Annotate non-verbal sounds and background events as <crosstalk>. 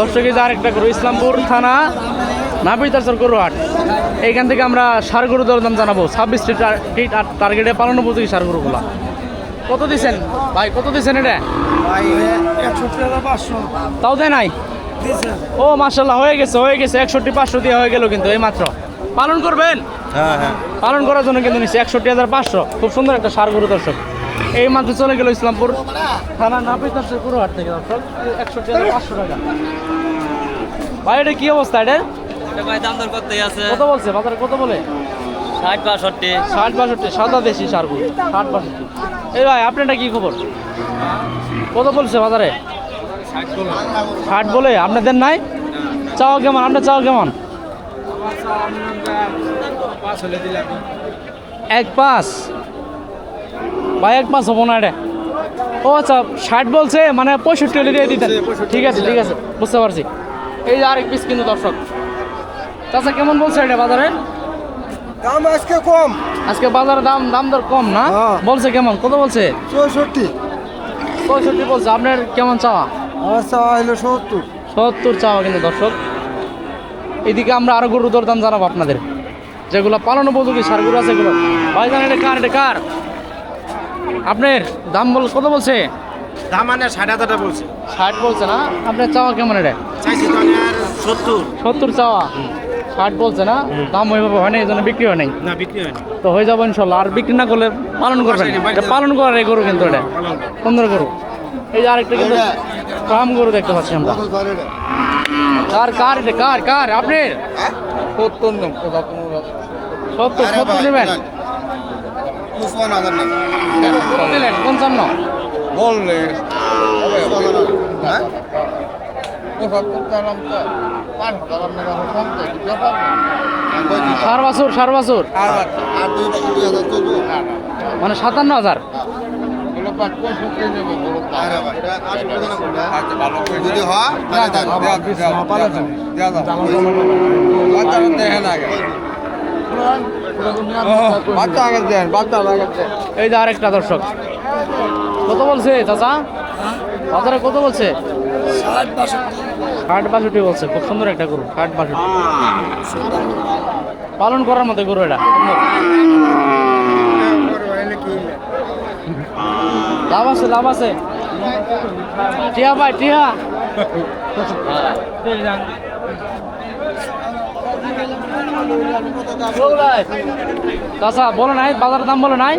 দর্শক এই যে আরেকটা গরু ইসলামপুর থানা নাবিতারসর গরু হাট। এইখান থেকে আমরা সার গরু দরদাম জানাব। ছাব্বিশটি টার্গেটে পালন উপযোগী সার গরুগুলা। কত দিছেন? ভাই কত দিছেন এটা? তাও দেয় নাই? ও মার্শাল্লাহ হয়ে গেছে হয়ে গেছে। একষট্টি পাঁচশো দিয়ে হয়ে গেল কিন্তু এই মাত্র। পালন করবেন? হ্যাঁ হ্যাঁ। পালন করার জন্য কিন্তু নিচ্ছে একষট্টি হাজার পাঁচশো। খুব সুন্দর একটা সার গরু দর্শক। এই মাত্র চলে গেল ইসলামপুর থানা না নাপিত পুরো হাট থেকে দর্শক। একষট্টি হাজার পাঁচশো টাকা। ভাই এটা কি অবস্থা এটা? এটা ভাই দাম দর করতে আছে। কত বলছে? বাজারে কত বলে? ষাট বাষট্টি। ষাট বাষট্টি সাদা দেশি সার গরু ষাট বাষট্টি। এই ভাই আপনারটা কি খবর? কত বলছে বাজারে? ষাট বলে। আপনাদের নাই? চাও কেমন? আপনার চাও কেমন? এক পাঁচ। ভাই এক মাস হব না এটা ও আচ্ছা ষাট বলছে মানে পঁয়ষট্টি হলে দিয়ে দিতেন। ঠিক আছে ঠিক আছে বুঝতে পারছি। এই যে আরেক পিস কিন্তু দর্শক। চাচা কেমন বলছে এটা বাজারে? দাম আজকে কম। আজকে বাজারে দাম দাম দর কম না? হ্যাঁ। বলছে কেমন? কত বলছে? চৌষট্টি। পঁয়ষট্টি বলছে। আপনার কেমন চাওয়া? আমার চাওয়া হলো সত্তর। সত্তর চাওয়া কিন্তু দর্শক। এদিকে আমরা আরও গরু দাম জানাব আপনাদের। যেগুলো পালন উপযোগী সারগুলো আছে এগুলো। ভাই জানেন এটা কার? এটা কার? আপনার দাম বল কত বলছে? দাম মানে ষাট হাজারটা বলছে। ষাট বলছে না? আপনার চাওয়া কেমন এটা? চাইছি তো আর সত্তর। সত্তর চাওয়া? ষাট বলছে না? দাম ওইভাবে হয় না এই জন্য বিক্রি হয় নাই? না বিক্রি হয়নি তো হয়ে যাব ইনশাল্লাহ। আর বিক্রি না করলে পালন করবেন এটা পালন করার এই গরু কিন্তু এটা। সুন্দর গরু। এই যে আরেকটা কিন্তু ফার্ম গরু দেখতে পাচ্ছি আমরা। কার কার এটা? কার কার? আপনার? সত্তর সত্তর সত্তর নেবেন? কত দিলেন পঞ্চান্ন বললে সার বাছুর সার বাছুর মানে সাতান্ন হাজার যদি হয় বাচ্চা আগে দেন বাচ্চা আগে দেন। এই যে আরেকটা দর্শক। কত বলছে চাচা? বাজারে কত বলছে? ষাট বাষট্টি বলছে খুব সুন্দর একটা গরু ষাট বাষট্টি। পালন করার মতো গরু এটা। লাভ আছে লাভ আছে। টিয়া ভাই টিয়া। <laughs> বলো নাই বাজারের দাম বলো নাই?